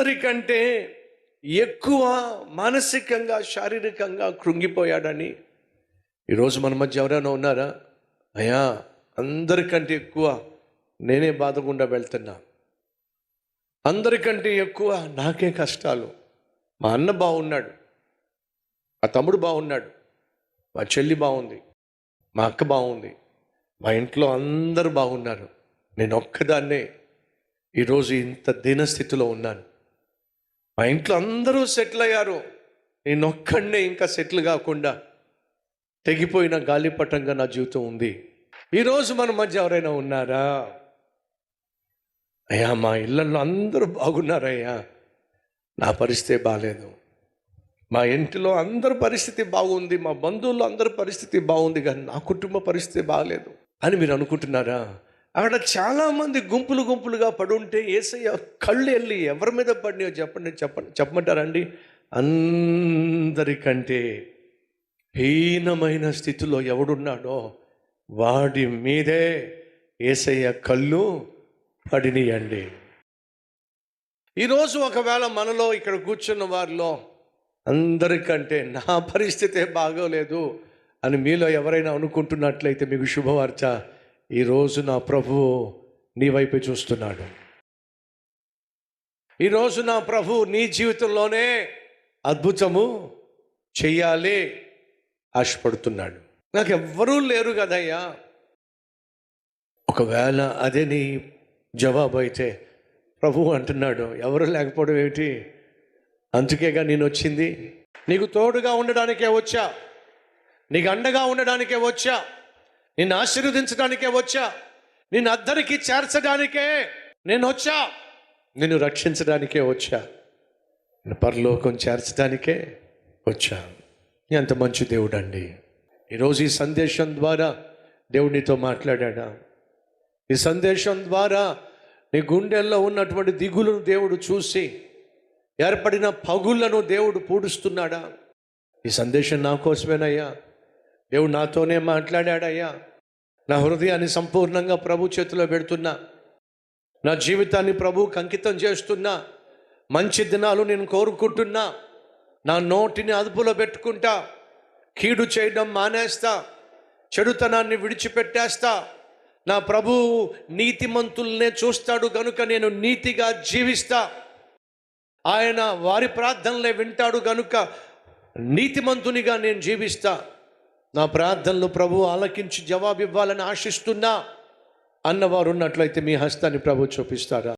అందరికంటే ఎక్కువ మానసికంగా శారీరకంగా కృంగిపోయాడని. ఈరోజు మన మధ్య ఎవరైనా ఉన్నారా? అయ్యా అందరికంటే ఎక్కువ నేనే బాధకుండా వెళ్తున్నా. అందరికంటే ఎక్కువ నాకే కష్టాలు. మా అన్న బాగున్నాడు మా తమ్ముడు బాగున్నాడు మా చెల్లి బాగుంది మా అక్క బాగుంది మా ఇంట్లో అందరూ బాగున్నారు నేను ఒక్కదాన్నే ఈరోజు ఇంత దీనస్థితిలో ఉన్నాను. మా ఇంట్లో అందరూ సెటిల్ అయ్యారు నేను ఇంకా సెటిల్ కాకుండా తెగిపోయిన గాలిపటంగా నా జీవితం ఉంది. ఈరోజు మన మధ్య ఎవరైనా ఉన్నారా? అయ్యా మా ఇళ్ళల్లో అందరూ బాగున్నారయ్యా. నా పరిస్థితి బాగాలేదు మా ఇంటిలో అందరి పరిస్థితి బాగుంది. మా బంధువుల్లో అందరి పరిస్థితి బాగుంది. కానీ నా కుటుంబ పరిస్థితి బాగాలేదు అని మీరు అనుకుంటున్నారా? అక్కడ చాలామంది గుంపులు గుంపులుగా పడుంటే ఏసయ్య కళ్ళు వెళ్ళి ఎవరి మీద పడినాయో చెప్పండి చెప్పండి చెప్పమంటారండి? అందరికంటే హీనమైన స్థితిలో ఎవడున్నాడో వాడి మీదే ఏసయ్య కళ్ళు పడినీయండి. ఈరోజు ఒకవేళ మనలో ఇక్కడ కూర్చున్న వారిలో అందరికంటే నా పరిస్థితే బాగోలేదు అని మీలో ఎవరైనా అనుకుంటున్నట్లయితే మీకు శుభవార్త. ఈరోజు నా ప్రభువు నీ వైపు చూస్తున్నాడు. ఈరోజు నా ప్రభు నీ జీవితంలోనే అద్భుతము చెయ్యాలి ఆశపడుతున్నాడు. నాకు ఎవ్వరూ లేరు కదయ్యా. ఒకవేళ అదే నీ జవాబు అయితే ప్రభు అంటున్నాడు ఎవరు లేకపోవడం ఏమిటి? అందుకేగా నేను వచ్చింది. నీకు తోడుగా ఉండడానికే వచ్చా. నీకు అండగా ఉండడానికే వచ్చా. నిన్ను ఆశీర్వదించడానికే వచ్చా. నిన్ను అద్దరికి చేర్చడానికే నేను వచ్చా. నిన్ను రక్షించడానికే వచ్చా. నేను పరలోకం చేర్చడానికే వచ్చా. ఎంత మంచి దేవుడు అండి ఈరోజు ఈ సందేశం ద్వారా దేవుడు నీతో మాట్లాడా ఈ సందేశం ద్వారా నీ గుండెల్లో ఉన్నటువంటి దిగులను దేవుడు చూసి ఏర్పడిన పగులను దేవుడు పూడుస్తున్నాడా? ఈ సందేశం నా కోసమేనయ్యా. దేవుడు నాతోనే మాట్లాడాడయ్యా. నా హృదయాన్ని సంపూర్ణంగా ప్రభు చేతిలో పెడుతున్నా. నా జీవితాన్ని ప్రభువుకి అంకితం చేస్తున్నా. మంచి దినాలు నేను కోరుకుంటున్నా. నా నోటిని అదుపులో పెట్టుకుంటా. కీడు చేయడం మానేస్తా. చెడుతనాన్ని విడిచిపెట్టేస్తా. నా ప్రభు నీతిమంతుల్నే చూస్తాడు గనుక నేను నీతిగా జీవిస్తా. ఆయన వారి ప్రార్థనలే వింటాడు గనుక నీతిమంతునిగా నేను జీవిస్తా. నా ప్రార్థనలు ప్రభు ఆలకించి జవాబు ఇవ్వాలని ఆశిస్తున్నా అన్నవారు ఉన్నట్లయితే మీ హస్తాన్ని ప్రభు చూపిస్తారా?